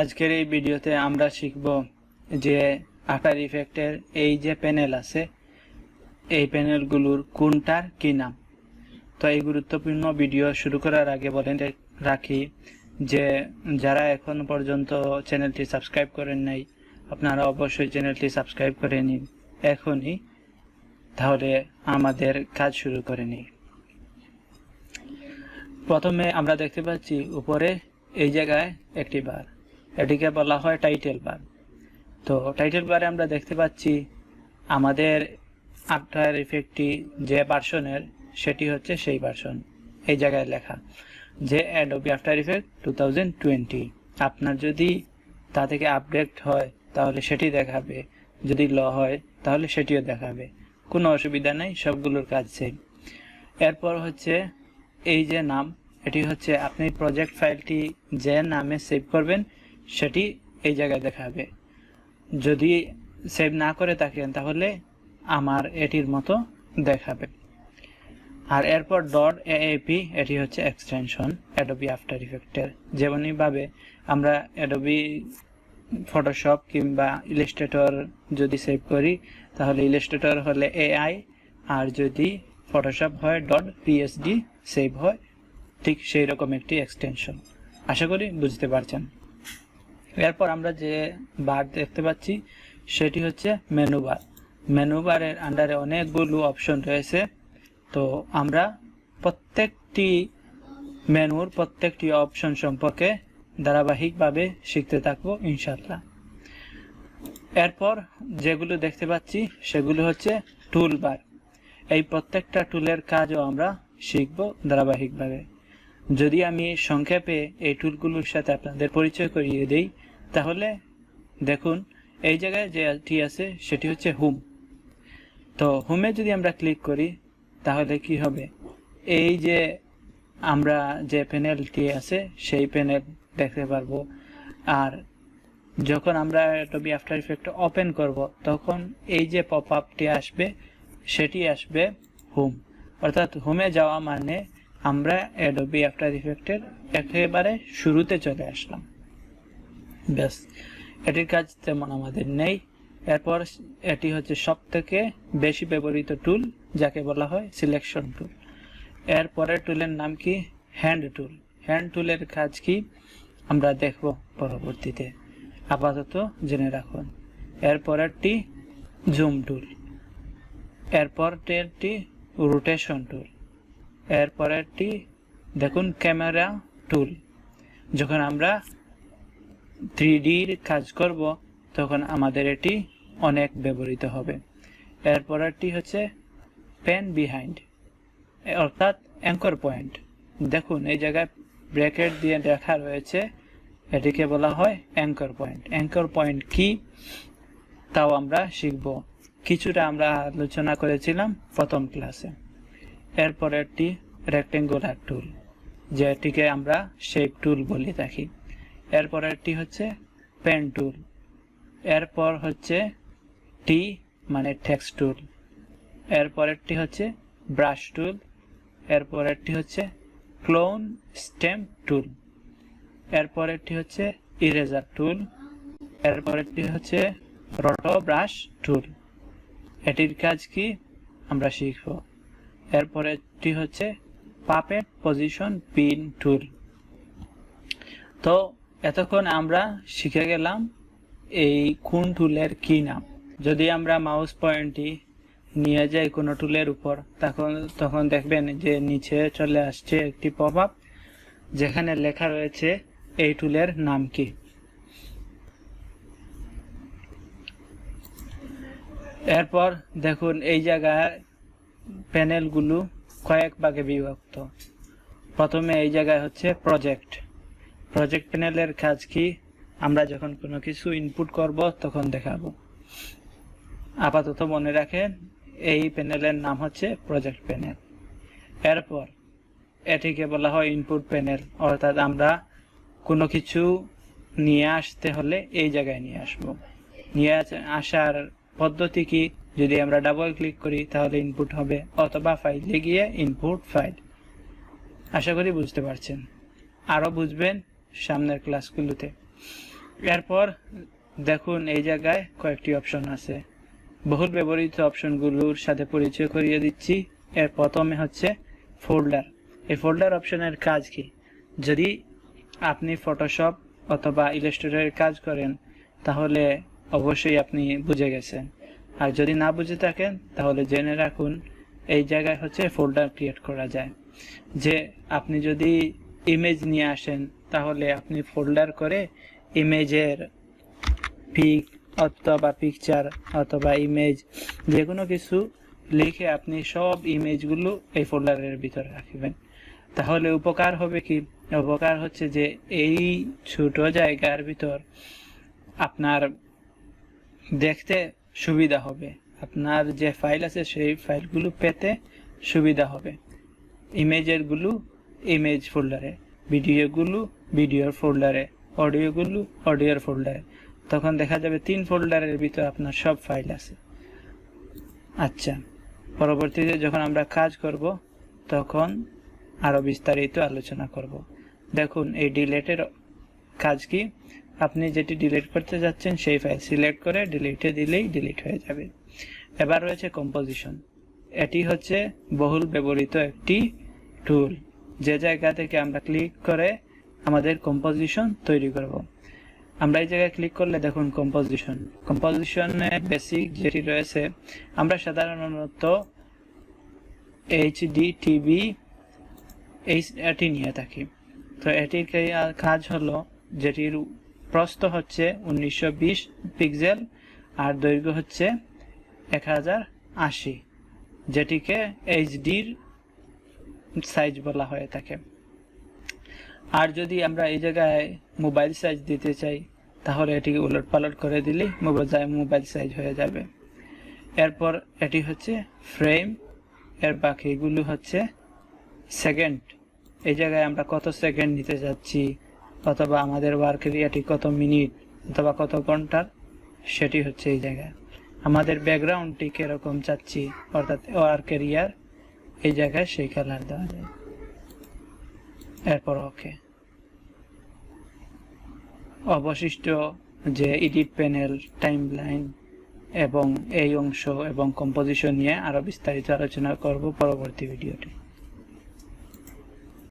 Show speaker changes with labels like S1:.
S1: আজকের এই ভিডিওতে আমরা শিখব যে আফটার ইফেক্টের এই যে প্যানেল আছে, এই প্যানেলগুলোর কোনটার কী নাম। তো এই গুরুত্বপূর্ণ ভিডিও শুরু করার আগে বলেন রাখি যে যারা এখন পর্যন্ত চ্যানেলটি সাবস্ক্রাইব করেন নাই, আপনারা অবশ্যই চ্যানেলটি সাবস্ক্রাইব করে নিন। এখনই তাহলে আমাদের কাজ শুরু করে নিই। প্রথমে আমরা দেখতে পাচ্ছি উপরে এই জায়গায় একটি বার। এটিকে বলা হয় টাইটেল বার তো টাইটেল বারে আমরা দেখতে পাচ্ছি আমাদের আফটার ইফেক্টটি যে ভার্সনের সেটি হচ্ছে সেই ভার্সন এই জায়গায় লেখা। যে Adobe after effect two thousand twenty আপনার যদি তা থেকে আপডেট হয়, তাহলে সেটি দেখাবে। যদি ল হয়, তাহলে সেটিও দেখাবে। কোনো অসুবিধা নেই, সবগুলোর কাজ সেম এরপর হচ্ছে এই যে নাম, এটি হচ্ছে আপনি প্রজেক্ট ফাইলটি যে নামে সেভ করবেন সেটি এই জায়গায় দেখাবে। যদি সেভ না করে থাকেন, তাহলে আমার এটির মতো দেখাবে। আর এরপর ডট এএপি এটি হচ্ছে এক্সটেনশন অ্যাডোবি আফটার ইফেক্টের যেমনইভাবে আমরা অ্যাডোবি ফটোশপ কিংবা ইলিস্ট্রেটর যদি সেভ করি, তাহলে ইলিস্ট্রেটর হলে এআই আর যদি ফটোশপ হয় ডট পিএসডি সেভ হয়, ঠিক সেই রকম একটি এক্সটেনশন আশা করি বুঝতে পারছেন। এরপর আমরা যে বার দেখতে পাচ্ছি, সেটি হচ্ছে মেনু বার মেনু বারের আন্ডারে অনেকগুলো অপশন রয়েছে। তো আমরা প্রত্যেকটি মেনুর প্রত্যেকটি অপশন সম্পর্কে ধারাবাহিকভাবে শিখতে থাকব ইনশাল্লাহ এরপর যেগুলো দেখতে পাচ্ছি, সেগুলো হচ্ছে টুল বার এই প্রত্যেকটা টুলের কাজও আমরা শিখব ধারাবাহিকভাবে। যদি আমি সংক্ষেপে এই টুলগুলোর সাথে আপনাদের পরিচয় করিয়ে দেই তাহলে দেখুন, এই জায়গায় যেটি আছে, সেটি হচ্ছে হুম। তো হোমে যদি আমরা ক্লিক করি, তাহলে কি হবে? এই যে আমরা যে প্যানেলটি আছে, সেই প্যানেল দেখতে পারব। আর যখন আমরা টবি আফটার ইফেক্ট ওপেন করব, তখন এই যে পপ আপটি আসবে, সেটি আসবে হোম। অর্থাৎ হোমে যাওয়া মানে আমরা অ্যাডোবি আফটার ইফেক্টের একেবারে শুরুতে চলে আসলাম। ব্যাস, এটির কাজ তেমন আমাদের নেই। এরপর এটি হচ্ছে সব থেকে বেশি ব্যবহৃত টুল যাকে বলা হয় সিলেকশন টুল এর পরের টুলের নাম কি? হ্যান্ড টুল হ্যান্ড টুলের কাজ কি? আমরা দেখব পরবর্তীতে। আপাতত জেনে রাখুন। এর পরেরটি জুম টুল এরপরটি রোটেশন টুল এর পরেরটি দেখুন ক্যামেরা টুল যখন আমরা থ্রি কাজ করব, তখন আমাদের এটি অনেক ব্যবহৃত হবে। এরপরেরটি হচ্ছে পেন বিহাইন্ড, অর্থাৎ অ্যাঙ্কর পয়েন্ট। দেখুন, এই জায়গায় ব্র্যাকেট দিয়ে লেখা রয়েছে, এটিকে বলা হয় অ্যাঙ্কর পয়েন্ট। অ্যাঙ্কর পয়েন্ট কি? তাও আমরা শিখব। কিছুটা আমরা আলোচনা করেছিলাম প্রথম ক্লাসে। এরপরেরটি রেক্টেঙ্গুলার টুল যেটিকে আমরা শেপ টুল বলে থাকি। এরপরেরটি হচ্ছে পেন টুল এরপর হচ্ছে টি মানে টেক্সট টুল এরপরেরটি হচ্ছে ব্রাশ টুল এরপরেরটি হচ্ছে ক্লোন স্টেম টুল এরপরেরটি হচ্ছে ইরেজার টুল এরপরেরটি হচ্ছে রটো ব্রাশ টুল এটির কাজ কি? আমরা শিখব। এরপরেরটি হচ্ছে পাপেট পজিশন পিন টুল তো এতক্ষণ আমরা শিখে গেলাম এই কোন টুলের কি নাম। যদি আমরা মাউস পয়েন্টটি নিয়ে যাই কোনো টুলের উপর, তখন তখন দেখবেন যে নিচে চলে আসছে একটি প্রভাব যেখানে লেখা রয়েছে এই টুলের নাম কি। এরপর দেখুন এই জায়গায় প্যানেলগুলো কয়েক ভাগে বিভক্ত। প্রথমে এই জায়গায় হচ্ছে প্রজেক্ট প্রজেক্ট প্যানেলের কাজ কি? আমরা যখন কোনো কিছু ইনপুট করব, তখন দেখাবো। আপাতত মনে রাখেন, এই প্যানেলের নাম হচ্ছে প্রজেক্ট প্যানেল এরপর, এটিকে বলা হয় ইনপুট প্যানেল অর্থাৎ আমরা কোনো কিছু নিয়ে আসতে হলে এই জায়গায় নিয়ে আসব। নিয়ে আসার পদ্ধতি কি? যদি আমরা ডাবল ক্লিক করি, তাহলে ইনপুট হবে, অথবা ফাইলে গিয়ে ইনপুট ফাইল আশা করি বুঝতে পারছেন। আরও বুঝবেন সামনের ক্লাসগুলোতে। এরপর দেখুন এই জায়গায় কয়েকটি অপশন আছে। বহুল ব্যবহৃত অপশনগুলোর সাথে পরিচয় করিয়ে দিচ্ছি। এর প্রথমে হচ্ছে ফোল্ডার। এই ফোল্ডার অপশনের কাজ কি? যদি আপনি ফটোশপ অথবা ইলাস্ট্রেটরের কাজ করেন, তাহলে অবশ্যই আপনি বুঝে গেছেন। আর যদি না বুঝে থাকেন, তাহলে জেনে রাখুন, এই জায়গায় হচ্ছে ফোল্ডার ক্রিয়েট করা যায়। যে আপনি যদি ইমেজ নিয়ে আসেন, তাহলে আপনি ফোল্ডার করে ইমেজের পিক অথবা পিকচার অথবা ইমেজ যে কোনো কিছু লিখে আপনি সব ইমেজগুলো এই ফোল্ডারের ভিতরে রাখবেন। তাহলে উপকার হবে কি? উপকার হচ্ছে যে এই ছোট জায়গার ভিতর আপনার দেখতে সুবিধা হবে। আপনার যে ফাইল আছে, সেই ফাইলগুলো পেতে সুবিধা হবে। ইমেজেরগুলো ইমেজ ফোল্ডারে ভিডিওগুলো ভিডিওর ফোল্ডারে অডিওগুলো অডিওর ফোল্ডারে তখন দেখা যাবে তিন ফোল্ডারের ভিতর আপনার সব ফাইল আছে। আচ্ছা পরবর্তীতে যখন আমরা কাজ করব, তখন আরও বিস্তারিত আলোচনা করব। দেখুন, এই ডিলেটের কাজ কি? আপনি যেটি ডিলিট করতে যাচ্ছেন, সেই ফাইল সিলেক্ট করে ডিলিটে দিলেই ডিলিট হয়ে যাবে। এবার রয়েছে কম্পোজিশন এটি হচ্ছে বহুল ব্যবহৃত একটি টুল যে জায়গা থেকে আমরা ক্লিক করে আমাদের কম্পোজিশন তৈরি করব। আমরা এই জায়গায় ক্লিক করলে দেখুন কম্পোজিশন কম্পোজিশনে বেসিক যেটি রয়েছে, আমরা সাধারণত এইচডি টিভি এই এটি নিয়ে থাকি। তো এটির কাজ হলো, যেটির প্রস্থ হচ্ছে উনিশশো বিশ পিক্সেল আর দৈর্ঘ্য হচ্ছে এক হাজার আশি, যেটিকে এইচডির সাইজ বলা হয়ে থাকে। আর যদি আমরা এই জায়গায় মোবাইল সাইজ দিতে চাই, তাহলে এটিকে উলট পালট করে মোবাইল মোবাইল সাইজ হয়ে যাবে। এরপর এটি হচ্ছে ফ্রেম এর বাকিগুলো হচ্ছে সেকেন্ড এই জায়গায় আমরা কত সেকেন্ড নিতে যাচ্ছি, অথবা আমাদের ওয়ার্ক এরিয়াটি কত মিনিট অথবা কত ঘণ্টার, সেটি হচ্ছে এই জায়গায়। আমাদের ব্যাকগ্রাউন্ডটি কীরকম চাচ্ছি, অর্থাৎ ওয়ার্ক এরিয়ার এই জায়গায় সেই কালার দেওয়া যায়। এরপর ওকে অবশিষ্ট যে এডিট প্যানেল টাইম লাইন এবং এই অংশ এবং কম্পোজিশন নিয়ে আরও বিস্তারিত আলোচনা করব পরবর্তী ভিডিওতে